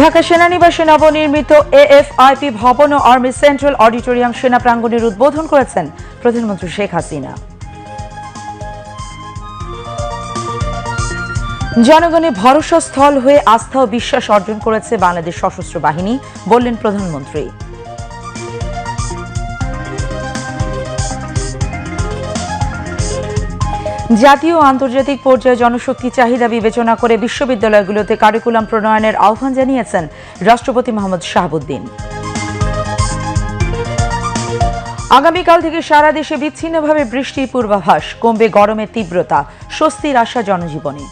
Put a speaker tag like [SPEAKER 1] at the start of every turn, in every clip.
[SPEAKER 1] ঢাকা সেনানিবাসে নবনির্মিত এএফআইপি ভবন ও আর্মি সেন্ট্রাল অডিটোরিয়াম সেনা প্রাঙ্গণের উদ্বোধন করেছেন প্রধানমন্ত্রী শেখ হাসিনা জনগণের ভরসা স্থল হয়ে আস্থা ও বিশ্বাস অর্জন করেছে বাংলাদেশ সশস্ত্র বাহিনী বললেন প্রধানমন্ত্রী জাতীয় আন্তর্জাতিক পর্যায়ে জনশক্তি চাহিদা বিবেচনা করে বিশ্ববিদ্যালয়গুলোতে কারিকুলাম প্রণয়নের আহ্বান জানিয়েছেন রাষ্ট্রপতি মোহাম্মদ শাহাবুদ্দিন আগামীকাল থেকে সারা দেশে বিচ্ছিন্নভাবে বৃষ্টির পূর্বাভাস কমবে গরমের তীব্রতা স্বস্তির আশা জনজীবনে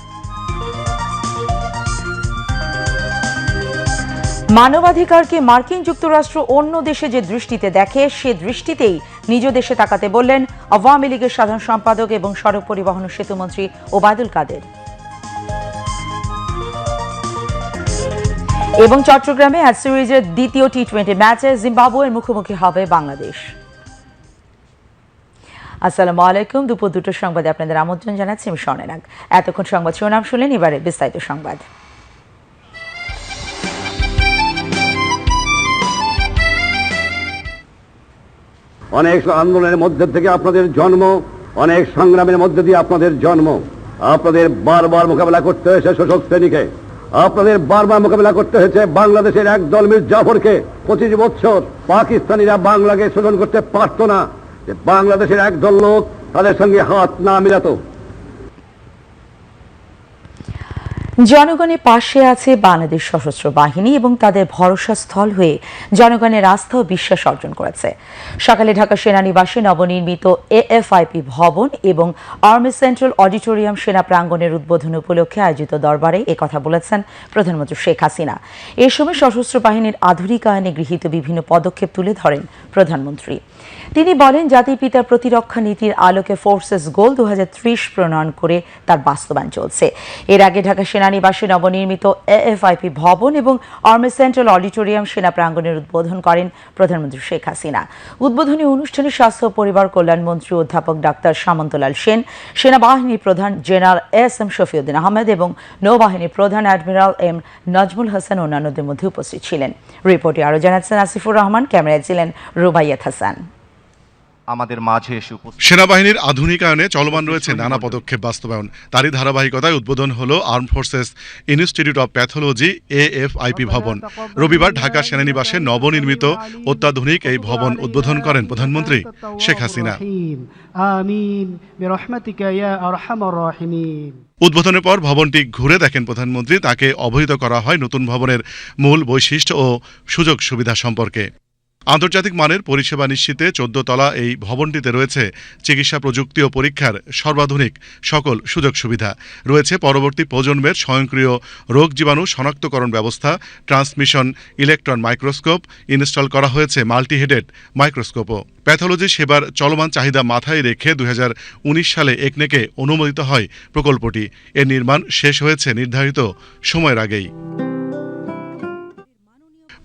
[SPEAKER 1] মানবাধিকারকে মার্কিন যুক্তরাষ্ট্র অন্য দেশে যে দৃষ্টিতে দেখে সে দৃষ্টিতেই নিজ দেশে তাকাতে বললেন আওয়ামী লীগের সাধারণ সম্পাদক এবং সড়ক পরিবহন সেতুমন্ত্রী ওবায়দুল কাদের এবং চট্টগ্রামে এক সিরিজের দ্বিতীয় টি টোয়েন্টি ম্যাচে জিম্বাবুয়ের মুখোমুখি হবে বাংলাদেশ আসসালামু আলাইকুম দুপুর দুটোর সংবাদে আপনাদের আমন্ত্রণ জানাচ্ছি আমি স্বর্ণেনাগ এতক্ষণ সংবাদ শিরোনাম শুনলেন এবারে বিস্তারিত সংবাদ অনেক আন্দোলনের মধ্যে থেকে আপনাদের জন্ম অনেক সংগ্রামের মধ্যে দিয়ে আপনাদের জন্ম আপনাদের বারবার মোকাবেলা করতে হয়েছে শোষক শ্রেণীকে আপনাদের বারবার মোকাবেলা করতে হয়েছে বাংলাদেশের এক দল মির জাফরকে পঁচিশ বছর পাকিস্তানিরা বাংলাকে শোষণ করতে পারত না যে বাংলাদেশের এক দল লোক তাদের সঙ্গে হাত না মিলাতো জনগণের পাশে আছে বাংলাদেশ সশস্ত্র বাহিনী এবং তাদের ভরসা স্থল হয়ে জনগণের আস্থা ও বিশ্বাস অর্জন করেছে সকালে ঢাকা সেনানিবাসে নবনির্মিত এএফআইপি ভবন এবং আর্মি সেন্ট্রাল অডিটোরিয়াম সেনা প্রাঙ্গণের উদ্বোধন উপলক্ষে আয়োজিত দরবারে কথা বলেছেন প্রধানমন্ত্রী শেখ হাসিনা এ সময় সশস্ত্র বাহিনীর আধুনিকায়নে গৃহীত বিভিন্ন পদক্ষেপ তুলে ধরেন প্রধানমন্ত্রী তিনি বলেন জাতির পিতার প্রতিরক্ষা নীতির আলোকে ফোর্সেস গোল দু প্রণয়ন করে তার বাস্তবায়ন চলছে এর আগে ঢাকা সেনানিবাসে নবনির্মিত এএফআইপি ভবন এবং আর্মি সেন্ট্রাল অডিটোরিয়াম সেনা প্রাঙ্গণের উদ্বোধন করেন প্রধানমন্ত্রী শেখ হাসিনা উদ্বোধনী অনুষ্ঠানে স্বাস্থ্য পরিবার কল্যাণ মন্ত্রী অধ্যাপক ডাক্তার সামন্তলাল সেন সেনাবাহিনী প্রধান general S M Shafiuddin Ahmed এবং নৌবাহিনী প্রধান অ্যাডমিরাল এম নাজমুল হাসান অন্যান্যদের মধ্যে উপস্থিত ছিলেন রিপোর্টে আরও জানাচ্ছেন আসিফুর রহমান ক্যামেরায় ছিলেন রুবাইয়াত হাসান
[SPEAKER 2] আমাদের মাঝে এসে উপস্থিত সেনাবাহিনীর আধুনিকায়নে চলমান রয়েছে নানা পদক্ষেপ বাস্তবায়ন তারই ধারাবাহিকতায় উদ্বোধন হল arm forces institute of pathology IP ভবন রবিবার ঢাকা সেনানিবাসে নবনির্মিত অত্যাধুনিক এই ভবন উদ্বোধন করেন প্রধানমন্ত্রী শেখ হাসিনা উদ্বোধনের পর ভবনটি ঘুরে দেখেন প্রধানমন্ত্রী তাকে অবহিত করা হয় নতুন ভবনের মূল বৈশিষ্ট্য ও সুযোগ সুবিধা সম্পর্কে আন্তর্জাতিক মানের পরিষেবা নিশ্চিতে চোদ্দতলা এই ভবনটিতে রয়েছে চিকিৎসা প্রযুক্তি ও পরীক্ষার সর্বাধুনিক সকল সুযোগ সুবিধা রয়েছে পরবর্তী প্রজন্মের স্বয়ংক্রিয় রোগ জীবাণু শনাক্তকরণ ব্যবস্থা ট্রান্সমিশন ইলেকট্রন মাইক্রোস্কোপ ইনস্টল করা হয়েছে মাল্টিহেডেড মাইক্রোস্কোপও প্যাথোলজি সেবার চলমান চাহিদা মাথায় রেখে দু সালে একনেকে অনুমোদিত হয় প্রকল্পটি এর নির্মাণ শেষ হয়েছে নির্ধারিত সময়ের আগেই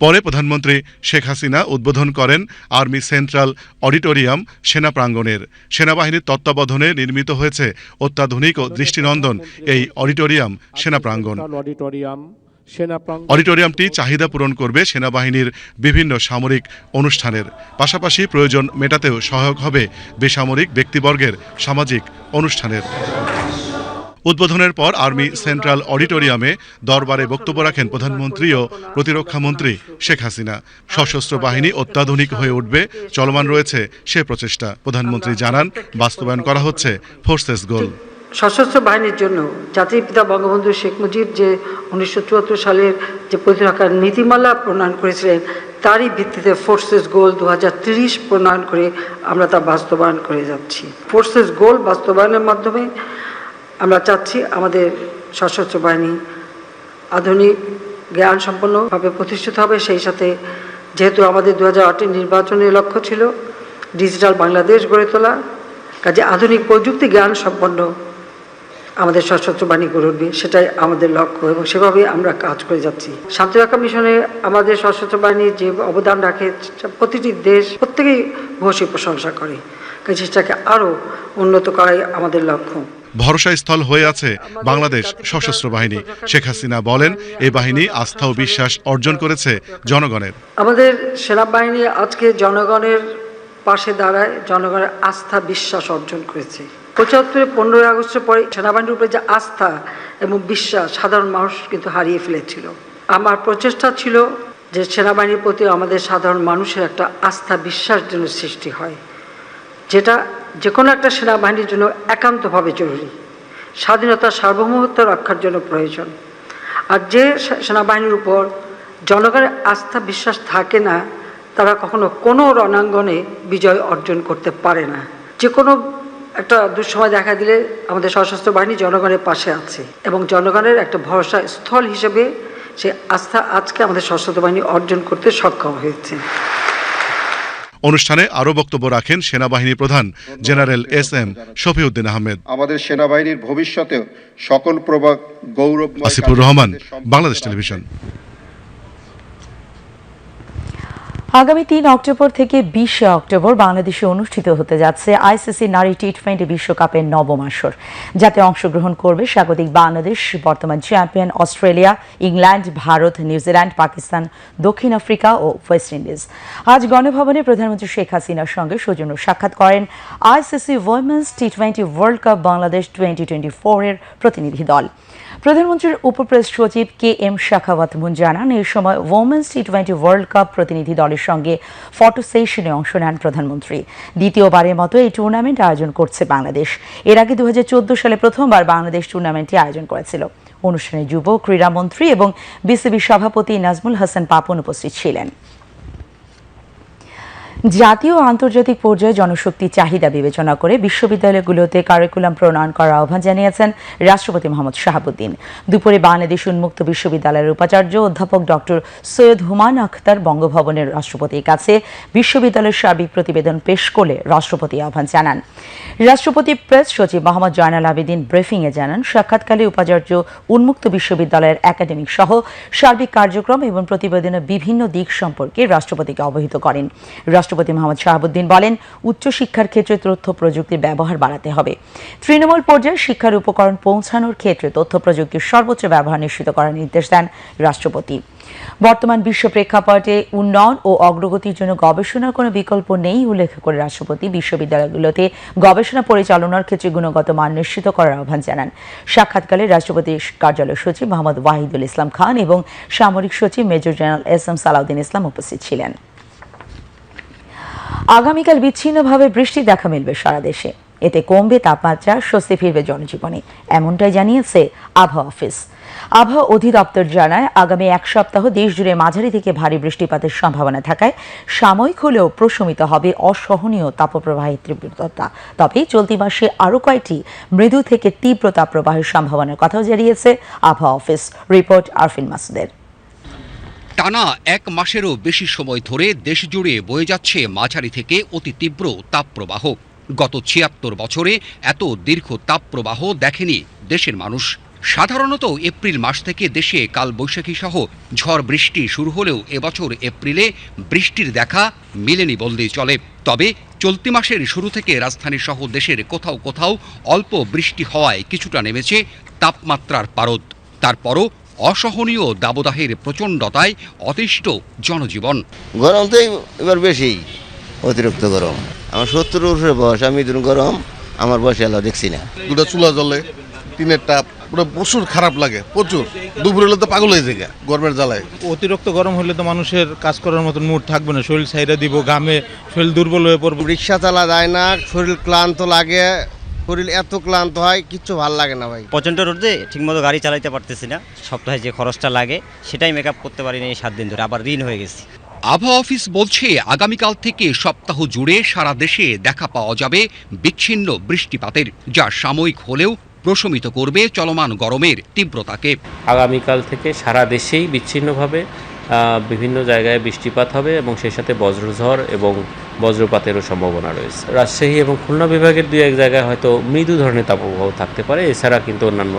[SPEAKER 2] পরে প্রধানমন্ত্রী শেখ হাসিনা উদ্বোধন করেন আর্মি সেন্ট্রাল অডিটোরিয়াম সেনা প্রাঙ্গণের সেনাবাহিনীর তত্ত্বাবধানে নির্মিত হয়েছে অত্যাধুনিক ও দৃষ্টিনন্দন এই অডিটোরিয়াম সেনা প্রাঙ্গণ অডিটোরিয়াম অডিটোরিয়ামটি চাহিদা পূরণ করবে সেনাবাহিনীর বিভিন্ন সামরিক অনুষ্ঠানের পাশাপাশি প্রয়োজন মেটাতেও সহায়ক হবে বেসামরিক ব্যক্তিবর্গের সামাজিক অনুষ্ঠানের উদ্বোধনের পর আর্মি সেন্ট্রাল অডিটোরিয়ামে দরবারে বক্তব্য রাখেন প্রধানমন্ত্রী ও প্রতিরক্ষামন্ত্রী শেখ হাসিনা সশস্ত্র বাহিনী অত্যাধুনিক হয়ে উঠবে চলমান রয়েছে সে প্রচেষ্টা প্রধানমন্ত্রী জানান বাস্তবায়ন করা হচ্ছে ফোর্সেস গোল
[SPEAKER 3] সশস্ত্র বাহিনীর জন্য জাতির পিতা বঙ্গবন্ধু শেখ মুজিব যে উনিশশো সালের যে প্রতিরক্ষার নীতিমালা প্রণয়ন করেছিলেন তারই ভিত্তিতে ফোর্সেস গোল দু প্রণয়ন করে আমরা তা বাস্তবায়ন করে যাচ্ছি ফোর্সেস গোল বাস্তবায়নের মাধ্যমে আমরা চাচ্ছি আমাদের সশস্ত্র বাহিনী আধুনিক জ্ঞান সম্পন্নভাবে প্রতিষ্ঠিত হবে সেই সাথে যেহেতু আমাদের দু হাজার নির্বাচনের লক্ষ্য ছিল ডিজিটাল বাংলাদেশ গড়ে তোলা কাজে আধুনিক প্রযুক্তি জ্ঞান সম্পন্ন আমাদের সশস্ত্র বাহিনী গড়ে উঠবে সেটাই আমাদের লক্ষ্য এবং সেভাবে আমরা কাজ করে যাচ্ছি শান্তিরক্ষা মিশনে আমাদের সশস্ত্র বাহিনী যে অবদান রাখে প্রতিটি দেশ প্রত্যেকেই ভূষী প্রশংসা করে কাজে সেটাকে আরও উন্নত করাই আমাদের লক্ষ্য
[SPEAKER 2] ভরসাস্থল হয়ে আছে বাংলাদেশ সশস্ত্র বাহিনী শেখ হাসিনা বলেন এই বাহিনী আস্থা ও বিশ্বাস অর্জন করেছে জনগণের
[SPEAKER 3] আমাদের সেনাবাহিনী আজকে জনগণের পাশে দাঁড়ায় জনগণের আস্থা বিশ্বাস অর্জন করেছে পঁচাত্তরে পনেরোই আগস্টের পরে সেনাবাহিনীর উপরে যে আস্থা এবং বিশ্বাস সাধারণ মানুষ কিন্তু হারিয়ে ফেলেছিল আমার প্রচেষ্টা ছিল যে সেনাবাহিনীর প্রতি আমাদের সাধারণ মানুষের একটা আস্থা বিশ্বাস যেন সৃষ্টি হয় যেটা যে কোনো একটা সেনাবাহিনীর জন্য একান্তভাবে জরুরি স্বাধীনতা সার্বভৌমত্ব রক্ষার জন্য প্রয়োজন আর যে সেনাবাহিনীর উপর জনগণের আস্থা বিশ্বাস থাকে না তারা কখনো কোনো রণাঙ্গনে বিজয় অর্জন করতে পারে না যে কোনো একটা দুঃসময় দেখা দিলে আমাদের সশস্ত্র বাহিনী জনগণের পাশে আছে এবং জনগণের একটা ভরসা স্থল হিসেবে সে আস্থা আজকে আমাদের সশস্ত্র বাহিনী অর্জন করতে সক্ষম হয়েছে
[SPEAKER 2] অনুষ্ঠানে আরও বক্তব্য রাখেন সেনাবাহিনী প্রধান general S M Shafiuddin Ahmed আমাদের সেনাবাহিনীর ভবিষ্যতেও সকল প্রভাব গৌরব আসিফুর রহমান বাংলাদেশ টেলিভিশন
[SPEAKER 1] আগামী তিন অক্টোবর থেকে বিশে অক্টোবর বাংলাদেশে অনুষ্ঠিত হতে যাচ্ছে আইসিসি নারী টি টোয়েন্টি বিশ্বকাপের নবম আসর যাতে অংশগ্রহণ করবে স্বাগতিক বাংলাদেশ বর্তমান champion Australia England Bharat New Zealand Pakistan দক্ষিণ আফ্রিকা ও ওয়েস্ট ইন্ডিজ আজ গণভবনে প্রধানমন্ত্রী শেখ হাসিনার সঙ্গে সৌজন্য সাক্ষাৎ করেন ICC women's T twenty world cup Bangladesh twenty twenty ফোরের প্রতিনিধি দল প্রধানমন্ত্রীর উপপ্রেস সচিব কে এম শাখাওয়াত মুন জানান এই সময় women's T twenty world cup প্রতিনিধি দলের সঙ্গে ফটো সেশনে অংশ নেন প্রধানমন্ত্রী দ্বিতীয়বারের মতো এই টুর্নামেন্ট আয়োজন করছে বাংলাদেশ এর আগে দু সালে প্রথমবার বাংলাদেশ টুর্নামেন্টটি আয়োজন করেছিল অনুষ্ঠানে যুব ক্রীড়ামন্ত্রী এবং বিসিবি সভাপতি নাজমুল হাসান পাপন উপস্থিত ছিলেন জাতীয় আন্তর্জাতিক পর্যায়ে জনশক্তি চাহিদা বিবেচনা করে বিশ্ববিদ্যালয়গুলোতে কারিকুলাম প্রণয়ন করার আহ্বান জানিয়েছেন রাষ্ট্রপতি মোহাম্মদ শাহাবুদ্দিন দুপুরে বাংলাদেশ উন্মুক্ত বিশ্ববিদ্যালয়ের উপাচার্য অধ্যাপক ডক্টর সৈয়দ হুমান আখতার বঙ্গভবনের রাষ্ট্রপতির কাছে বিশ্ববিদ্যালয়ের সার্বিক প্রতিবেদন পেশ করে রাষ্ট্রপতি আহ্বান জানান রাষ্ট্রপতি প্রেস সচিব মোহাম্মদ জয়নাল আবেদিন ব্রিফিংয়ে জানান সাক্ষাৎকালে উপাচার্য উন্মুক্ত বিশ্ববিদ্যালয়ের একাডেমিক সহ সার্বিক কার্যক্রম এবং প্রতিবেদনের বিভিন্ন দিক সম্পর্কে রাষ্ট্রপতিকে অবহিত করেন রাষ্ট্রপতি মোহাম্মদ শাহাবুদ্দিন বলেন উচ্চশিক্ষার ক্ষেত্রে তথ্য প্রযুক্তির ব্যবহার বাড়াতে হবে তৃণমূল পর্যায়ে শিক্ষার উপকরণ পৌঁছানোর ক্ষেত্রে তথ্য প্রযুক্তির সর্বোচ্চ ব্যবহার নিশ্চিত করার নির্দেশ দেন রাষ্ট্রপতি বর্তমান বিশ্ব প্রেক্ষাপটে উন্নয়ন ও অগ্রগতির জন্য গবেষণার কোনো বিকল্প নেই উল্লেখ করে রাষ্ট্রপতি বিশ্ববিদ্যালয়গুলোতে গবেষণা পরিচালনার ক্ষেত্রে গুণগত মান নিশ্চিত করার আহ্বান জানান সাক্ষাৎকালে রাষ্ট্রপতির কার্যালয় সচিব মোহাম্মদ ওয়াহিদুল ইসলাম খান এবং সামরিক সচিব major general S M Salauddin Islam উপস্থিত ছিলেন আগামীকাল বিচ্ছিন্নভাবে বৃষ্টি দেখা মিলবে সারা দেশে এতে কমবে তাপমাত্রা স্বস্তি ফিরবে জনজীবনে এমনটাই জানিয়েছে আবহাওয়া অফিস আবহাওয়া অধিদপ্তর জানায় আগামী এক সপ্তাহ দেশ জুড়ে মাঝারি থেকে ভারী বৃষ্টিপাতের সম্ভাবনা থাকায় সাময়িক হলেও প্রশমিত হবে অসহনীয় তাপপ্রবাহের তীব্রতা তবে চলতি মাসে আরও কয়েকটি মৃদু থেকে তীব্র তাপপ্রবাহের সম্ভাবনার কথাও জানিয়েছে আবহাওয়া অফিস রিপোর্ট আরফিন মাসুদের
[SPEAKER 4] টানা এক মাসেরও বেশি সময় ধরে দেশ জুড়ে বয়ে যাচ্ছে মাঝারি থেকে অতি তীব্র তাপপ্রবাহ গত ছিয়াত্তর বছরে এত দীর্ঘ তাপপ্রবাহ দেখেনি দেশের মানুষ সাধারণত এপ্রিল মাস থেকে দেশে বৈশাখী সহ ঝড় বৃষ্টি শুরু হলেও এবছর এপ্রিলে বৃষ্টির দেখা মেলেনি বললেই চলে তবে চলতি মাসের শুরু থেকে রাজধানী সহ দেশের কোথাও কোথাও অল্প বৃষ্টি হওয়ায় কিছুটা নেমেছে তাপমাত্রার পারদ তারপরও অসহনীয় দাবদাহের প্রচণ্ডতায় অতিষ্ঠ জনজীবন
[SPEAKER 5] গরম তো এবার বেশি অতিরিক্ত গরম আমার সত্তর বছরের বয়স আমি ধরুন গরম আমার বয়সে আলো দেখছি না
[SPEAKER 6] দুটো চুলা জ্বলে তিনের টাপ পুরো প্রচুর খারাপ লাগে প্রচুর দুপুর হলে তো পাগল হয়ে যায় গরমের জ্বালায়
[SPEAKER 7] অতিরিক্ত গরম হলে তো মানুষের কাজ করার মতন মুড থাকবে না শরীর সাইডে দিব গামে শরীর দুর্বল হয়ে পড়বে
[SPEAKER 8] রিক্সা চালা যায় না শরীর ক্লান্ত লাগে শরীর এত ক্লান্ত হয় কিচ্ছু ভাল লাগে না ভাই
[SPEAKER 9] প্রচণ্ড রোদে ঠিকমতো গাড়ি চালাইতে পারতেছি না সপ্তাহে যে খরচটা লাগে সেটাই মেকআপ করতে পারিনি এই সাত দিন ধরে আবার ঋণ হয়ে গেছি
[SPEAKER 4] আবহাওয়া অফিস বলছে আগামীকাল থেকে সপ্তাহ জুড়ে সারা দেশে দেখা পাওয়া যাবে বিচ্ছিন্ন বৃষ্টিপাতের যা সাময়িক হলেও প্রশমিত করবে চলমান গরমের তীব্রতাকে
[SPEAKER 10] আগামীকাল থেকে সারা দেশেই বিচ্ছিন্নভাবে বিভিন্ন জায়গায় বৃষ্টিপাত হবে এবং সেই সাথে বজ্রঝড় এবং বজ্রপাতেরও সম্ভাবনা রয়েছে রাজশাহী এবং খুলনা বিভাগের দুই এক জায়গায় হয়তো মৃদু ধরনের তাপপ্রবাহ থাকতে পারে এছাড়া কিন্তু অন্যান্য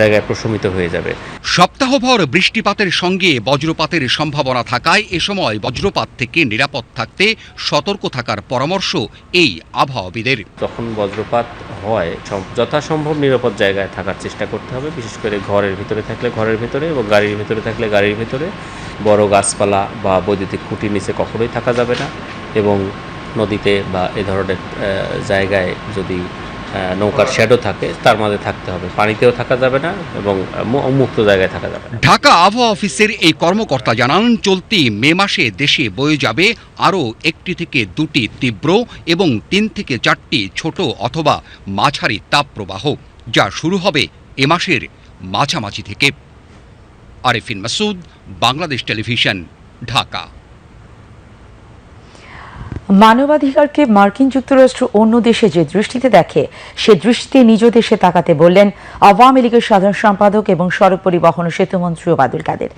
[SPEAKER 10] জায়গায় প্রশমিত হয়ে যাবে
[SPEAKER 4] সপ্তাহভর বৃষ্টিপাতের সঙ্গে বজ্রপাতের সম্ভাবনা থাকায় এ সময় বজ্রপাত থেকে নিরাপদ থাকতে সতর্ক থাকার পরামর্শ এই আবহাওয়াবিদের
[SPEAKER 10] যখন বজ্রপাত হয় যথাসম্ভব নিরাপদ জায়গায় থাকার চেষ্টা করতে হবে বিশেষ করে ঘরের ভিতরে থাকলে ঘরের ভিতরে এবং গাড়ির ভিতরে থাকলে গাড়ির ভিতরে বড় গাছপালা বা বৈদ্যুতিক খুঁটির নিচে কখনোই থাকা যাবে না এবং নদীতে বা এ ধরনের জায়গায় যদি নৌকার শ্যাডো থাকে তার মাঝে থাকতে হবে পানিতেও থাকা যাবে না এবং মুক্ত জায়গায় থাকা যাবে
[SPEAKER 4] না ঢাকা আবহাওয়া অফিসের এই কর্মকর্তা জানান চলতি মে মাসে দেশে বয়ে যাবে আরও একটি থেকে দুটি তীব্র এবং তিন থেকে চারটি ছোট অথবা মাঝারি তাপপ্রবাহ যা শুরু হবে এ মাসের মাঝামাঝি থেকে আরিফিন মাসুদ বাংলাদেশ টেলিভিশন ঢাকা
[SPEAKER 1] মানবাধিকারকে মার্কিন যুক্তরাষ্ট্র অন্য দেশে যে দৃষ্টিতে দেখে সে দৃষ্টিতে নিজ দেশে তাকাতে বললেন আওয়ামী লীগের সাধারণ সম্পাদক এবং সড়ক পরিবহন ও সেতুমন্ত্রী ওবাদুল কাদের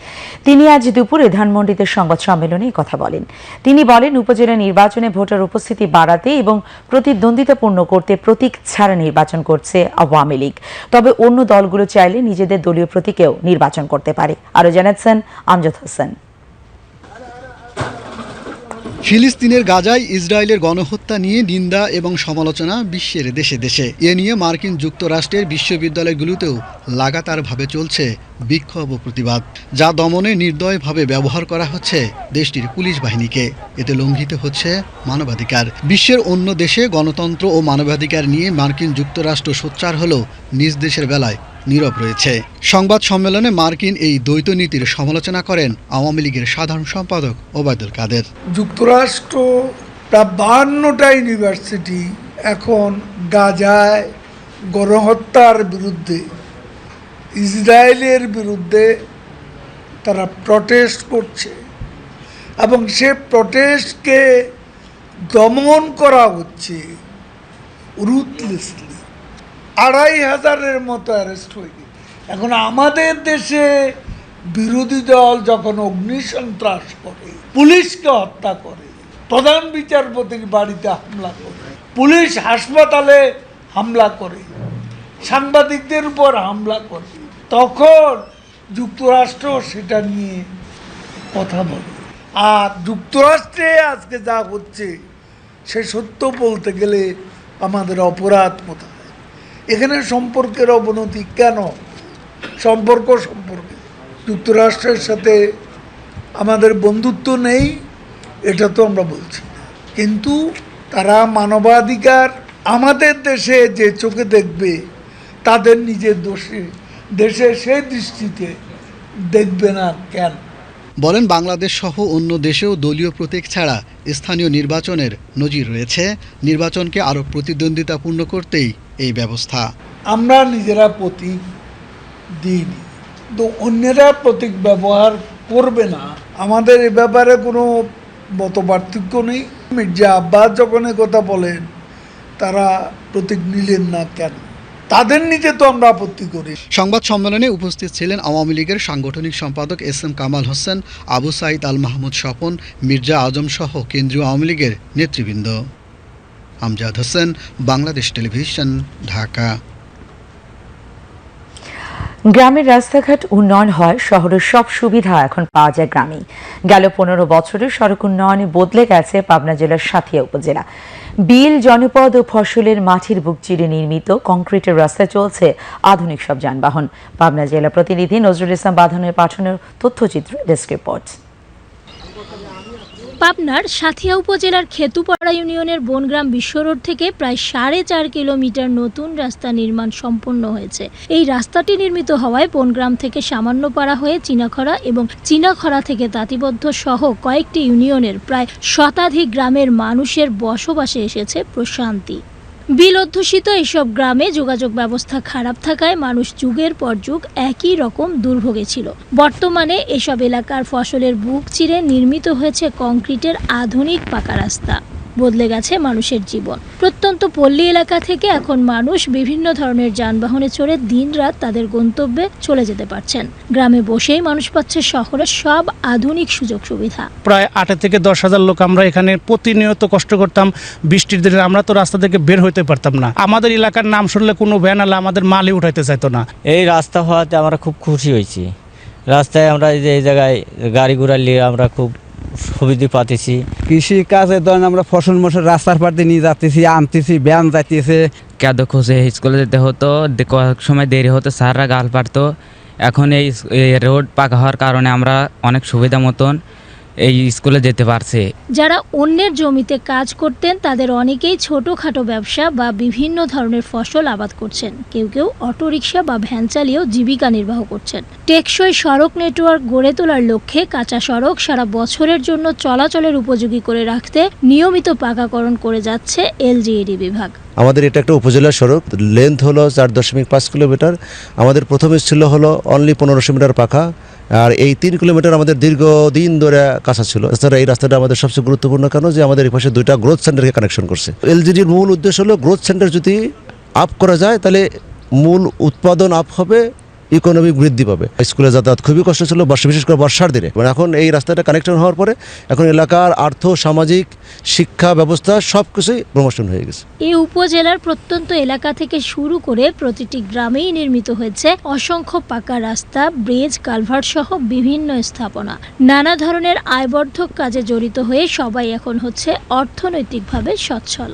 [SPEAKER 1] তিনি আজ দুপুরে ধানমন্ডিতে সংবাদ সম্মেলনে কথা বলেন তিনি বলেন উপজেলা নির্বাচনে ভোটার উপস্থিতি বাড়াতে এবং প্রতিদ্বন্দ্বিতাপূর্ণ করতে প্রতীক ছাড়া নির্বাচন করছে আওয়ামী লীগ তবে অন্য দলগুলো চাইলে নিজেদের দলীয় প্রতীকেও নির্বাচন করতে পারে আরও জানাচ্ছেন আমজাদ হোসেন
[SPEAKER 11] ফিলিস্তিনের গাজায় ইসরায়েলের গণহত্যা নিয়ে নিন্দা এবং সমালোচনা বিশ্বের দেশে দেশে এ নিয়ে মার্কিন যুক্তরাষ্ট্রের বিশ্ববিদ্যালয়গুলোতেও লাগাতারভাবে চলছে বিক্ষোভ ও প্রতিবাদ যা দমনে নির্দয়ভাবে ব্যবহার করা হচ্ছে দেশটির পুলিশ বাহিনীকে এতে লঙ্ঘিত হচ্ছে মানবাধিকার বিশ্বের অন্য দেশে গণতন্ত্র ও মানবাধিকার নিয়ে মার্কিন যুক্তরাষ্ট্র সোচ্চার হলেও নিজ দেশের বেলায় নীরব রয়েছে সংবাদ সম্মেলনে মার্কিন এই দ্বৈত নীতির সমালোচনা করেন আওয়ামী লীগের সাধারণ সম্পাদক ওবায়দুল কাদের
[SPEAKER 12] যুক্তরাষ্ট্র প্রায় বাহান্নটা ইউনিভার্সিটি এখন গাজায় গণহত্যার বিরুদ্ধে ইসরায়েলের বিরুদ্ধে তারা প্রটেস্ট করছে এবং সে প্রটেস্টকে দমন করা হচ্ছে রুথলেসলি আড়াই হাজারের মতো অ্যারেস্ট হয়ে গেছে এখন আমাদের দেশে বিরোধী দল যখন অগ্নিসন্ত্রাস করে পুলিশকে হত্যা করে প্রধান বিচারপতির বাড়িতে হামলা করে পুলিশ হাসপাতালে হামলা করে সাংবাদিকদের উপর হামলা করে তখন যুক্তরাষ্ট্র সেটা নিয়ে কথা বলে আর যুক্তরাষ্ট্রে আজকে যা হচ্ছে সে সত্য বলতে গেলে আমাদের অপরাধ কোথায় এখানে সম্পর্কের অবনতি কেন সম্পর্ক সম্পর্কে যুক্তরাষ্ট্রের সাথে আমাদের বন্ধুত্ব নেই এটা তো আমরা বলছি কিন্তু তারা মানবাধিকার আমাদের দেশে যে চোখে দেখবে তাদের নিজের দোষে দেশে সেই দৃষ্টিতে দেখবে না কেন
[SPEAKER 11] বলেন বাংলাদেশ সহ অন্য দেশেও দলীয় প্রতীক ছাড়া স্থানীয় নির্বাচনের নজির রয়েছে নির্বাচনকে আরও প্রতিদ্বন্দ্বিতাপূর্ণ করতেই এই ব্যবস্থা
[SPEAKER 12] আমরা নিজেরা প্রতীক দিইনি তো অন্যেরা প্রতীক ব্যবহার করবে না আমাদের এ ব্যাপারে কোনো মত পার্থক্য নেই মির্জা আব্বাস যখন কথা বলেন তারা প্রতীক নিলেন না কেন তাদের নিচে তো আমরা আপত্তি করি
[SPEAKER 11] সংবাদ সম্মেলনে উপস্থিত ছিলেন আওয়ামী লীগের সাংগঠনিক সম্পাদক এস এম কামাল হোসেন আবু সাইদ আল মাহমুদ স্বপন মির্জা আজম সহ কেন্দ্রীয় আওয়ামী লীগের নেতৃবৃন্দ আমজাদ হোসেন বাংলাদেশ টেলিভিশন ঢাকা
[SPEAKER 1] গ্রামের রাস্তাঘাট উন্নয়ন হয় শহরের সব সুবিধা এখন পাওয়া যায় গ্রামে গেল পনেরো বছরে সড়ক উন্নয়নে বদলে গেছে পাবনা জেলার সাথিয়া উপজেলা বিল জনপদ ও ফসলের মাটির বুক চিরে নির্মিত কংক্রিটের রাস্তা চলছে আধুনিক সব যানবাহন পাবনা জেলা প্রতিনিধি নজরুল ইসলাম বাঁধনের পাঠানোর তথ্যচিত্র ডেস্ক রিপোর্ট
[SPEAKER 13] পাবনার সাথিয়া উপজেলার খেতুপাড়া ইউনিয়নের বনগ্রাম বিশ্বরোড থেকে প্রায় সাড়ে চার কিলোমিটার নতুন রাস্তা নির্মাণ সম্পন্ন হয়েছে এই রাস্তাটি নির্মিত হওয়ায় বনগ্রাম থেকে সামান্য পাড়া হয়ে চীনাখড়া এবং চীনাখড়া থেকে তাঁতিবদ্ধ সহ কয়েকটি ইউনিয়নের প্রায় শতাধিক গ্রামের মানুষের বসবাসে এসেছে প্রশান্তি বিল অধ্যুষিত এসব গ্রামে যোগাযোগ ব্যবস্থা খারাপ থাকায় মানুষ যুগের পর যুগ একই রকম দুর্ভোগে ছিল বর্তমানে এসব এলাকার ফসলের বুক চিরে নির্মিত হয়েছে কংক্রিটের আধুনিক পাকা রাস্তা বদলে গেছে মানুষের জীবন প্রত্যন্ত পল্লী এলাকা থেকে এখন মানুষ বিভিন্ন ধরনের যানবাহনে চড়ে দিন রাত তাদের গন্তব্যে চলে যেতে পারছেন গ্রামে বসেই মানুষ পাচ্ছে শহরের সব আধুনিক সুযোগ সুবিধা
[SPEAKER 14] প্রায় আট থেকে দশ হাজার লোক আমরা এখানে প্রতিনিয়ত কষ্ট করতাম বৃষ্টির দিনে আমরা তো রাস্তা থেকে বের হইতে পারতাম না আমাদের এলাকার নাম শুনলে কোনো ভ্যান আলা আমাদের মালে উঠাইতে চাইতো না
[SPEAKER 15] এই রাস্তা হওয়াতে আমরা খুব খুশি হয়েছি রাস্তায় আমরা এই জায়গায় গাড়ি ঘোড়া নিয়ে আমরা খুব সুবিধা পাতেছি
[SPEAKER 16] কৃষি কাজে ধরেন আমরা ফসল মসল রাস্তার পাড়তে নিয়ে যাতেছি আনতেছি ব্যায়াম যাইতেছে
[SPEAKER 17] কেঁদো খুঁজে স্কুলে যেতে হতো কয়েক সময় দেরি হতো স্যাররা গাল পারতো এখন এই রোড পাকা হওয়ার কারণে আমরা অনেক সুবিধা মতন এই স্কুলে যেতে পারছে
[SPEAKER 13] যারা অন্যের জমিতে কাজ করতেন তাদের অনেকেই ছোটখাটো ব্যবসা বা বিভিন্ন ধরনের ফসল আবাদ করছেন কেউ কেউ অটোরিকশা বা ভ্যান চালিয়েও জীবিকা নির্বাহ করছেন টেকসই সড়ক নেটওয়ার্ক গড়ে তোলার লক্ষ্যে কাঁচা সড়ক সারা বছরের জন্য চলাচলের উপযোগী করে রাখতে নিয়মিত পাকাকরণ করে যাচ্ছে এলজিইডি বিভাগ
[SPEAKER 18] আমাদের এটা একটা উপজেলা সড়ক লেন্থ হলো চার দশমিক পাঁচ কিলোমিটার আমাদের প্রথম ছিল হলো অনলি পনেরোশো মিটার পাখা আর এই তিন কিলোমিটার আমাদের দীর্ঘদিন ধরে কাঁচা ছিল এছাড়া এই রাস্তাটা আমাদের সবচেয়ে গুরুত্বপূর্ণ কারণ যে আমাদের এই পাশে দুইটা গ্রোথ সেন্টারকে কানেকশন করছে এলজিডির মূল উদ্দেশ্য হলো গ্রোথ সেন্টার যদি আপ করা যায় তাহলে মূল উৎপাদন আপ হবে ইকোনমি বৃদ্ধি পাবে স্কুলে যাতায়াত খুবই কষ্ট ছিল বর্ষা বিশেষ করে বর্ষার দিনে মানে এখন এই রাস্তাটা কানেকশন হওয়ার পরে এখন এলাকার আর্থ সামাজিক শিক্ষা ব্যবস্থা সব কিছুই প্রমোশন হয়ে গেছে
[SPEAKER 13] এই উপজেলার প্রত্যন্ত এলাকা থেকে শুরু করে প্রতিটি গ্রামেই নির্মিত হয়েছে অসংখ্য পাকা রাস্তা ব্রিজ কালভার্ট সহ বিভিন্ন স্থাপনা নানা ধরনের আয়বর্ধক কাজে জড়িত হয়ে সবাই এখন হচ্ছে অর্থনৈতিকভাবে সচ্ছল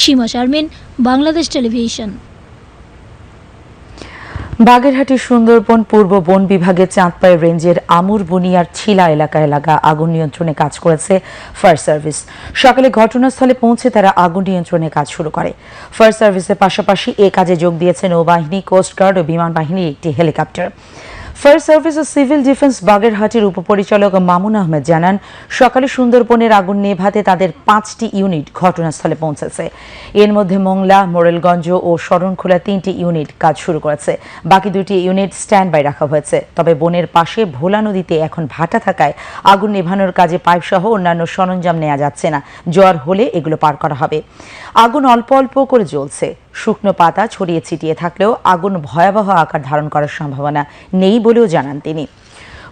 [SPEAKER 13] সীমা শারমিন বাংলাদেশ টেলিভিশন
[SPEAKER 1] বাগেরহাটি সুন্দরবন পূর্ব বন বিভাগের চাঁদপাই রেঞ্জের আমুর বুনিয়ার ছিলা এলাকা এলাকা আগুন নিয়ন্ত্রণে কাজ করেছে ফায়ার সার্ভিস সকালে ঘটনাস্থলে পৌঁছে তারা আগুন নিয়ন্ত্রণে কাজ শুরু করে ফায়ার সার্ভিসের পাশাপাশি এ কাজে যোগ দিয়েছে নৌবাহিনী কোস্টগার্ড ও বিমান বাহিনীর একটি হেলিকপ্টার ফায়ার সার্ভিস ও সিভিল ডিফেন্স বাগেরহাটের উপপরিচালক মামুন আহমেদ জানান সকালে সুন্দরবনের আগুন নেভাতে তাদের পাঁচটি ইউনিট ঘটনাস্থলে পৌঁছেছে এর মধ্যে মোংলা মোরেলগঞ্জ ও শরণখোলা তিনটি ইউনিট কাজ শুরু করেছে বাকি দুটি ইউনিট স্ট্যান্ড বাই রাখা হয়েছে তবে বনের পাশে ভোলা নদীতে এখন ভাটা থাকায় আগুন নেভানোর কাজে পাইপ সহ অন্যান্য সরঞ্জাম নেওয়া যাচ্ছে না জ্বর হলে এগুলো পার করা হবে আগুন অল্প অল্প করে জ্বলছে শুকনো পাতা ছড়িয়ে ছিটিয়ে থাকলেও আগুন ভয়াবহ আকার ধারণ করার সম্ভাবনা নেই বলেও জানান তিনি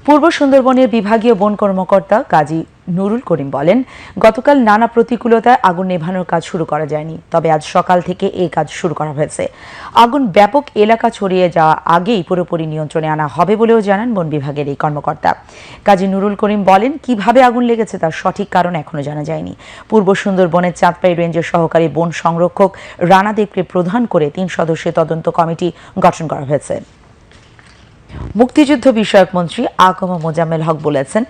[SPEAKER 1] পূর্ব সুন্দরবনের বিভাগীয় বন কর্মকর্তা কাজী নুরুল করিম বলেন গতকাল নানা প্রতিকূলতায় আগুন নেভানোর কাজ শুরু করা যায়নি তবে আজ সকাল থেকে এই কাজ শুরু করা হয়েছে আগুন ব্যাপক এলাকা ছড়িয়ে যাওয়া আগেই পুরোপুরি নিয়ন্ত্রণে আনা হবে বলেও জানান বন বিভাগের এই কর্মকর্তা কাজী নুরুল করিম বলেন কিভাবে আগুন লেগেছে তার সঠিক কারণ এখনও জানা যায়নি পূর্ব সুন্দরবনের চাঁদপাই রেঞ্জের সহকারী বন সংরক্ষক রানা দেবকে প্রধান করে তিন সদস্যের তদন্ত কমিটি গঠন করা হয়েছে মুক্তিযুদ্ধ বিষয়ক মন্ত্রী আকমা মোজামেল হক বলেছেন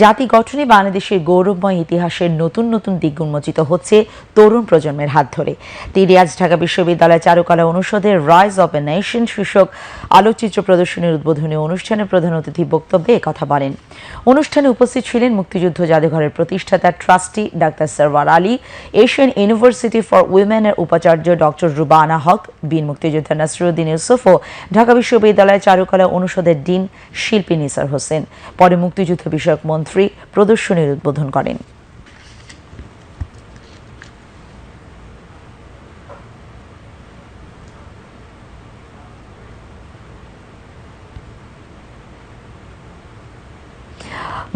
[SPEAKER 1] জাতি গঠনে বাংলাদেশের গৌরবময় ইতিহাসের নতুন নতুন দিক উন্মোচিত হচ্ছে তরুণ প্রজন্মের হাত ধরে তিনি আজ ঢাকা বিশ্ববিদ্যালয়ের চারুকলা অনুষদের রাইজ অব এ নেশন শীর্ষক আলোকচিত্র প্রদর্শনীর উদ্বোধনী অনুষ্ঠানে প্রধান অতিথি বক্তব্যে কথা বলেন অনুষ্ঠানে উপস্থিত ছিলেন মুক্তিযুদ্ধ জাদুঘরের প্রতিষ্ঠাতা trustee doctor Sarwar Ali Asian university for উইমেনের উপাচার্য ডক্টর রুবানা হক বীর মুক্তিযোদ্ধা নাসরুদ্দিন ইউসুফ ও ঢাকা বিশ্ববিদ্যালয়ের চারুকলা অনু অনুষদের ডিন শিল্পী নিসার হোসেন পরে মুক্তিযুদ্ধ বিষয়ক মন্ত্রী প্রদর্শনীর উদ্বোধন করেন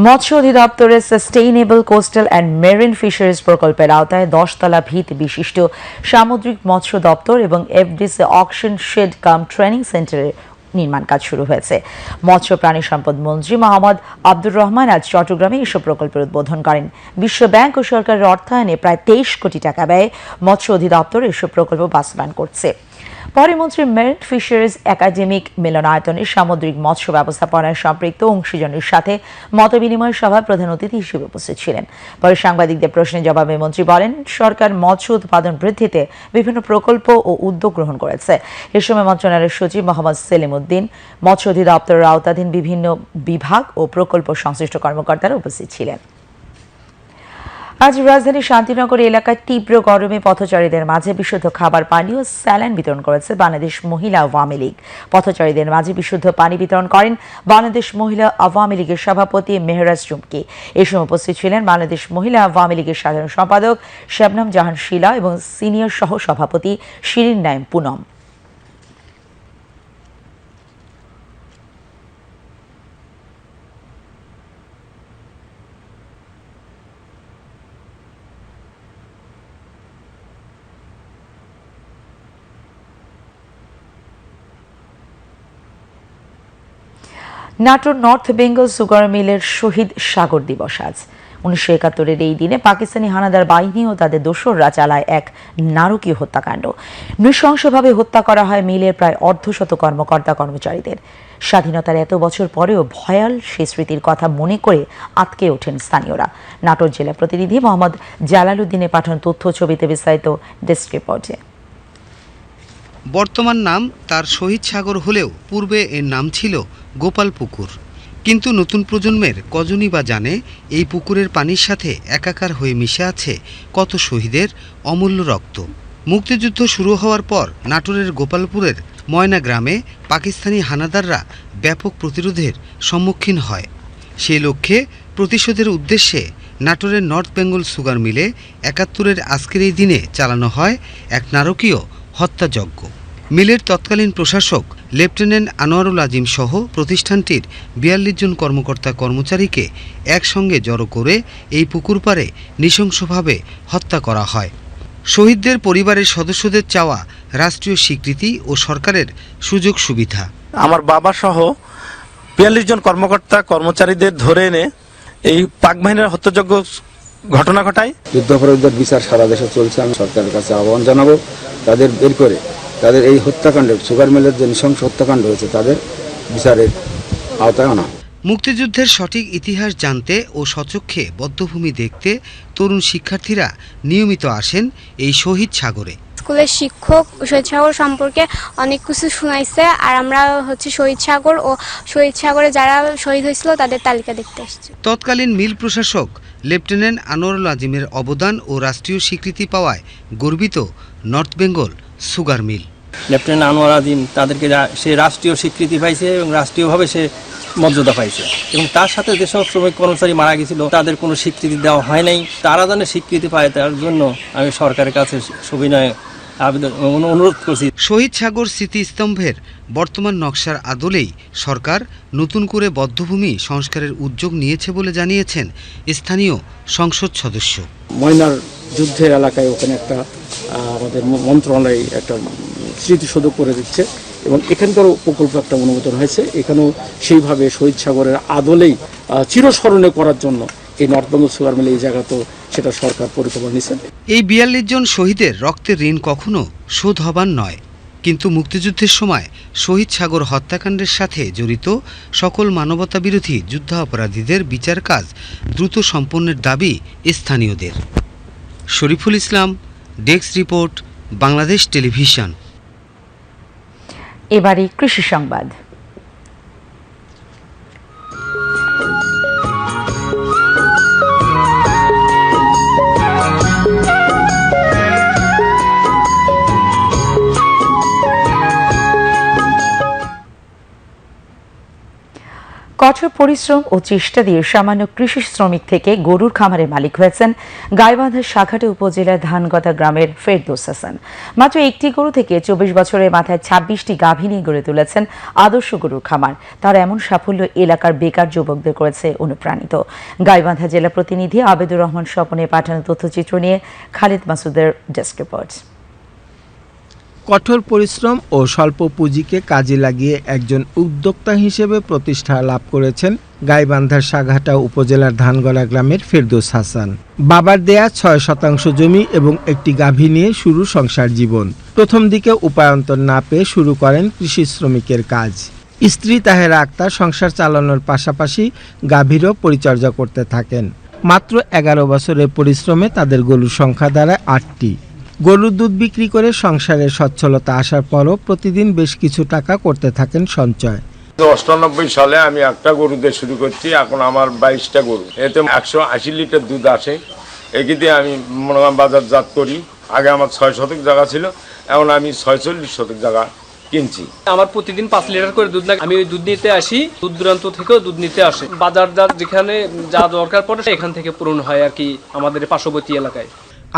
[SPEAKER 1] মৎস্য অধিদপ্তরের sustainable coastal and marine fisheries প্রকল্পের আওতায় দশতলা ভিত বিশিষ্ট সামুদ্রিক মৎস্য দপ্তর এবং FDC auction shed cum training সেন্টারের নির্মাণ কাজ শুরু হয়েছে মৎস্য প্রাণী সম্পদ মন্ত্রী মোহাম্মদ আব্দুর রহমান আজ চট্টগ্রামে এসব প্রকল্পের উদ্বোধন করেন বিশ্ব ব্যাংক ও সরকারের অর্থায়নে প্রায় তেইশ কোটি টাকা ব্যয়ে মৎস্য অধিদপ্তর এসব প্রকল্প বাস্তবায়ন করছে পরে মন্ত্রী মেরিট ফিশারিজ একাডেমিক মিলনায়তনে সামুদ্রিক মৎস্য ব্যবস্থাপনায় সম্পৃক্ত অংশীজনের সাথে মতবিনিময় সভায় প্রধান অতিথি হিসেবে উপস্থিত ছিলেন পরে সাংবাদিকদের প্রশ্নের জবাবে মন্ত্রী বলেন সরকার মৎস্য উৎপাদন বৃদ্ধিতে বিভিন্ন প্রকল্প ও উদ্যোগ গ্রহণ করেছে এ সময় মন্ত্রণালয়ের সচিব মোহাম্মদ সেলিম উদ্দিন মৎস্য অধিদপ্তরের আওতাধীন বিভিন্ন বিভাগ ও প্রকল্প সংশ্লিষ্ট কর্মকর্তারা উপস্থিত ছিলেন আজ রাজধানীর শান্তিনগর এলাকায় তীব্র গরমে পথচারীদের মাঝে বিশুদ্ধ খাবার পানি ও স্যালাইন বিতরণ করেছে বাংলাদেশ মহিলা আওয়ামী লীগ পথচারীদের মাঝে বিশুদ্ধ পানি বিতরণ করেন বাংলাদেশ মহিলা আওয়ামী লীগের সভাপতি মেহরাজ চুমকি এ সময় উপস্থিত ছিলেন বাংলাদেশ মহিলা আওয়ামী লীগের সাধারণ সম্পাদক শ্যাবনাম জাহান শিলা এবং সিনিয়র সহ সভাপতি Shirin Naim Punam Natore north Bengal sugar মিলের শহীদ সাগর দিবস আজ উনিশশো একাত্তরের এই দিনে পাকিস্তানি হানাদার বাহিনী ও তাদের দোসররা চালায় এক নারকীয় হত্যাকাণ্ড নৃশংসভাবে হত্যা করা হয় মিলের প্রায় অর্ধশত কর্মকর্তা কর্মচারীদের স্বাধীনতার এত বছর পরেও ভয়াল সে স্মৃতির কথা মনে করে আতকে ওঠেন স্থানীয়রা নাটোর জেলা প্রতিনিধি মোহাম্মদ জালালুদ্দিনে পাঠান তথ্য ছবিতে বিস্তারিত ডেস্ক রিপোর্টে
[SPEAKER 19] বর্তমান নাম তার শহীদ সাগর হলেও পূর্বে এর নাম ছিল গোপাল পুকুর কিন্তু নতুন প্রজন্মের কজনই বা জানে এই পুকুরের পানির সাথে একাকার হয়ে মিশে আছে কত শহীদের অমূল্য রক্ত মুক্তিযুদ্ধ শুরু হওয়ার পর নাটোরের গোপালপুরের ময়না গ্রামে পাকিস্তানি হানাদাররা ব্যাপক প্রতিরোধের সম্মুখীন হয় সেই লক্ষ্যে প্রতিশোধের উদ্দেশ্যে নাটোরের নর্থ বেঙ্গল সুগার মিলে একাত্তরের আজকের এই দিনে চালানো হয় এক নারকীয় হত্যাযজ্ঞ মিলের তৎকালীন প্রশাসক লেফটেন্যান্ট আনোয়ারুল আজিম সহ প্রতিষ্ঠানটির বিয়াল্লিশ জন কর্মকর্তা কর্মচারীকে একসঙ্গে জড়ো করে এই পুকুর পারে নৃশংসভাবে হত্যা করা হয় শহীদদের পরিবারের সদস্যদের চাওয়া রাষ্ট্রীয় স্বীকৃতি ও সরকারের সুযোগ সুবিধা
[SPEAKER 20] আমার বাবা সহ বিয়াল্লিশ জন কর্মকর্তা কর্মচারীদের ধরে এনে এই পাকবাহিনীর হত্যাযজ্ঞ ঘটনা ঘটায়
[SPEAKER 21] যুদ্ধাপরাধীদের বিচার সারা দেশে চলছে আমি সরকারের কাছে আহ্বান জানাবো তাদের বের করে তাদের এই হত্যাকাণ্ড সুগার মিলের যে নৃশংস হত্যাকাণ্ড হয়েছে তাদের বিচারের আওতায় আনা
[SPEAKER 19] মুক্তিযুদ্ধের সঠিক ইতিহাস জানতে ও সচক্ষে বদ্ধভূমি দেখতে তরুণ শিক্ষার্থীরা নিয়মিত আসেন এই শহীদ সাগরে
[SPEAKER 22] স্কুলের শিক্ষক শহীদ সাগর সম্পর্কে অনেক কিছু শুনাইছে আর আমরা হচ্ছে শহীদ সাগর ও শহীদ সাগরে যারা শহীদ হয়েছিল তাদের তালিকা দেখতে এসেছি
[SPEAKER 19] তৎকালীন মিল প্রশাসক লেফটেন্যান্ট আনোয়ারুল আজিমের অবদান ও রাষ্ট্রীয় স্বীকৃতি পাওয়ায় গর্বিত north Bengal sugar mill
[SPEAKER 23] lieutenant Anwar Azim তাদেরকে সে রাষ্ট্রীয় স্বীকৃতি পাইছে এবং রাষ্ট্রীয়ভাবে সে মর্যাদা পাইছে এবং তার সাথে যেসব শ্রমিক কর্মচারী মারা গেছিল তাদের কোনো স্বীকৃতি দেওয়া হয় নাই তারা যেন স্বীকৃতি পায় তার জন্য আমি সরকারের কাছে সবিনয় আবেদন অনুরোধ করছি
[SPEAKER 19] শহীদ সাগর স্মৃতিস্তম্ভের বর্তমান নকশার আদলেই সরকার নতুন করে বদ্ধভূমি সংস্কারের উদ্যোগ নিয়েছে বলে জানিয়েছেন স্থানীয় সংসদ সদস্য
[SPEAKER 24] ময়নার যুদ্ধের এলাকায় ওখানে একটা আমাদের মন্ত্রণালয় একটা স্মৃতিসৌধ করে দিচ্ছে এবং এখানকারও প্রকল্প একটা অনুমোদন হয়েছে এখানেও সেইভাবে শহীদ সাগরের আদলেই চিরস্মরণে করার জন্য এই বেঙ্গল সুগার মিল এই জায়গা তো সেটা সরকার পরিকল্পনা নিয়েছে
[SPEAKER 19] এই বিয়াল্লিশ জন শহীদের রক্তের ঋণ কখনো শোধ হবার নয় কিন্তু মুক্তিযুদ্ধের সময় শহীদ সাগর হত্যাকাণ্ডের সাথে জড়িত সকল মানবতাবিরোধী যুদ্ধাপরাধীদের বিচার কাজ দ্রুত সম্পন্নের দাবি স্থানীয়দের Shariful Islam desk report Bangladesh television
[SPEAKER 1] এবারে কৃষি সংবাদ কঠোর পরিশ্রম ও চেষ্টা দিয়ে সামান্য কৃষি শ্রমিক থেকে গরুর খামারের মালিক হয়েছেন গাইবান্ধার শাখাটে উপজেলার ধানগতা গ্রামের ফেরদোস হাসান মাত্র একটি গরু থেকে চব্বিশ বছরের মাথায় ছাব্বিশটি গাভী নিয়ে গড়ে তুলেছেন আদর্শ গরুর খামার তার এমন সাফল্য এলাকার বেকার যুবকদের করেছে অনুপ্রাণিত গাইবান্ধা জেলা প্রতিনিধি আবেদুর রহমান স্বপনে পাঠানো তথ্যচিত্র নিয়ে খালিদ মাসুদের ডেস্ক রিপোর্ট
[SPEAKER 25] কঠোর পরিশ্রম ও স্বল্প পুঁজিকে কাজে লাগিয়ে একজন উদ্যোক্তা হিসেবে প্রতিষ্ঠা লাভ করেছেন গাইবান্ধার সাঘাটা উপজেলার ধানগড়া গ্রামের ফেরদোস হাসান বাবার দেয়া ছয় শতাংশ জমি এবং একটি গাভী নিয়ে শুরু সংসার জীবন প্রথম দিকে উপায়ন্তর না পেয়ে শুরু করেন কৃষি শ্রমিকের কাজ স্ত্রী তাহেরা আক্তার সংসার চালানোর পাশাপাশি গাভীরও পরিচর্যা করতে থাকেন মাত্র এগারো বছরের পরিশ্রমে তাদের গরুর সংখ্যা দ্বারা আটটি গরুর দুধ বিক্রি করে সংসারের সচ্ছলতা আসার পরও প্রতিদিন বেশ কিছু টাকা করতে থাকেন সঞ্চয়
[SPEAKER 26] অষ্টানব্বই সালে আমি একটা গরু দিয়ে শুরু করছি এখন আমার বাইশটা গরু এতে একশো আশি লিটার দুধ আসে একে আমি মনোরম বাজারজাত করি আগে আমার ছয় শতক জায়গা ছিল এখন আমি ছয়চল্লিশ শতক জায়গা কিনছি
[SPEAKER 27] আমার প্রতিদিন পাঁচ লিটার করে দুধ লাগে আমি দুধ নিতে আসি দূর দূরান্ত থেকেও দুধ নিতে আসে বাজারজাত যেখানে যা দরকার পড়ে সেখান থেকে পূরণ হয় আর কি আমাদের পার্শ্ববর্তী এলাকায়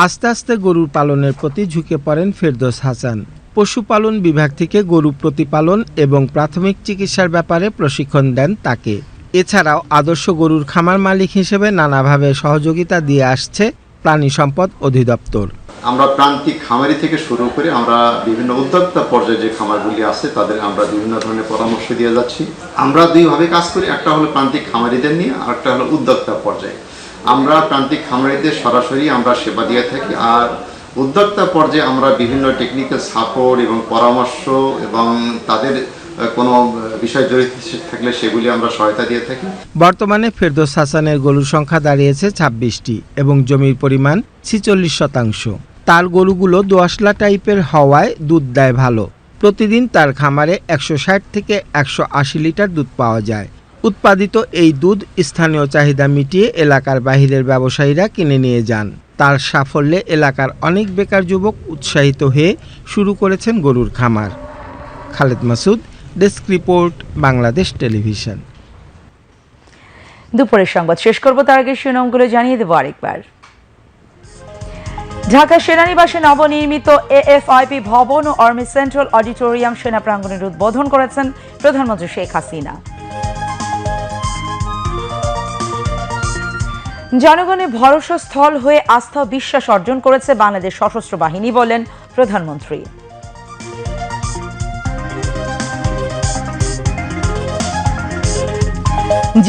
[SPEAKER 25] আস্তে আস্তে গরুর পালনের প্রতি ঝুঁকে পড়েন ফেরদোস হাসান পশুপালন বিভাগ থেকে গরু প্রতিপালন এবং প্রাথমিক চিকিৎসার ব্যাপারে প্রশিক্ষণ দেন তাকে এছাড়াও আদর্শ গরুর খামার মালিক হিসেবে নানাভাবে সহযোগিতা দিয়ে আসছে প্রাণী সম্পদ অধিদপ্তর
[SPEAKER 28] আমরা প্রান্তিক খামারি থেকে শুরু করে আমরা বিভিন্ন উদ্যোক্তা পর্যায়ে যে খামারগুলি আছে তাদের আমরা বিভিন্ন ধরনের পরামর্শ দিয়ে যাচ্ছি আমরা দুইভাবে কাজ করি একটা হলো প্রান্তিক খামারিদের নিয়ে আর একটা হলো উদ্যোক্তা পর্যায়ে আমরা প্রান্তিক খামারিদের সরাসরি আমরা সেবা দিয়ে থাকি আর উদ্যোক্তা পর্যায়ে আমরা বিভিন্ন টেকনিক্যাল সাপোর্ট এবং পরামর্শ এবং তাদের কোনো বিষয় জড়িত থাকলে সেগুলি আমরা সহায়তা দিয়ে থাকি
[SPEAKER 25] বর্তমানে ফেরদোস হাসানের গরুর সংখ্যা দাঁড়িয়েছে ছাব্বিশটি এবং জমির পরিমাণ ছিচল্লিশ শতাংশ তার গরুগুলো দোয়াশলা টাইপের হওয়ায় দুধ দেয় ভালো প্রতিদিন তার খামারে একশো ষাট থেকে একশো আশি লিটার দুধ পাওয়া যায় উৎপাদিত এই দুধ স্থানীয় চাহিদা মিটিয়ে এলাকার বাহিরের ব্যবসায়ীরা কিনে নিয়ে যান তার সাফল্যে এলাকার অনেক বেকার যুবক উৎসাহিত হয়ে শুরু করেছেন গরুর খামার Khaled Masud desk report Bangladesh television
[SPEAKER 1] দুপুরের সংবাদ শেষ করব তার আগে শিরোনামগুলো জানিয়ে দেবো আরেকবার ঢাকা সেনানিবাসে নবনির্মিত এএফআইপি ভবন ও আর্মি সেন্ট্রাল অডিটোরিয়াম সেনা প্রাঙ্গণের উদ্বোধন করেছেন প্রধানমন্ত্রী শেখ হাসিনা জনগণের ভরসা স্থল হয়ে আস্থা বিশ্বাস অর্জন করেছে বাংলাদেশ সশস্ত্র বাহিনী বলেন প্রধানমন্ত্রী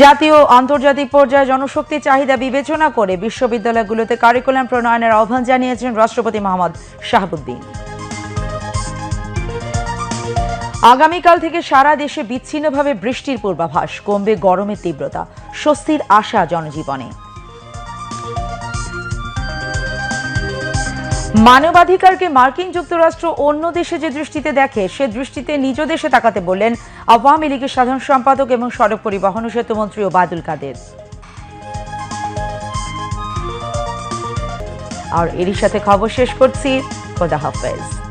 [SPEAKER 1] জাতীয় আন্তর্জাতিক পর্যায়ে জনশক্তি চাহিদা বিবেচনা করে বিশ্ববিদ্যালয়গুলোতে কারিকুলাম প্রণয়নের আহ্বান জানিয়েছেন রাষ্ট্রপতি মোহাম্মদ শাহাবুদ্দিন আগামীকাল থেকে সারা দেশে বিচ্ছিন্নভাবে বৃষ্টির পূর্বাভাস কমবে গরমের তীব্রতা স্বস্তির আশা জনজীবনে মানবাধিকারকে মার্কিন যুক্তরাষ্ট্র অন্য দেশে যে দৃষ্টিতে দেখে সে দৃষ্টিতে নিজ দেশে তাকাতে বললেন আওয়ামী লীগের সাধারণ সম্পাদক এবং সড়ক পরিবহন ও সেতুমন্ত্রী ওবায়দুল কাদের আর এরই সাথে খবর শেষ করছি খোদা হাফেজ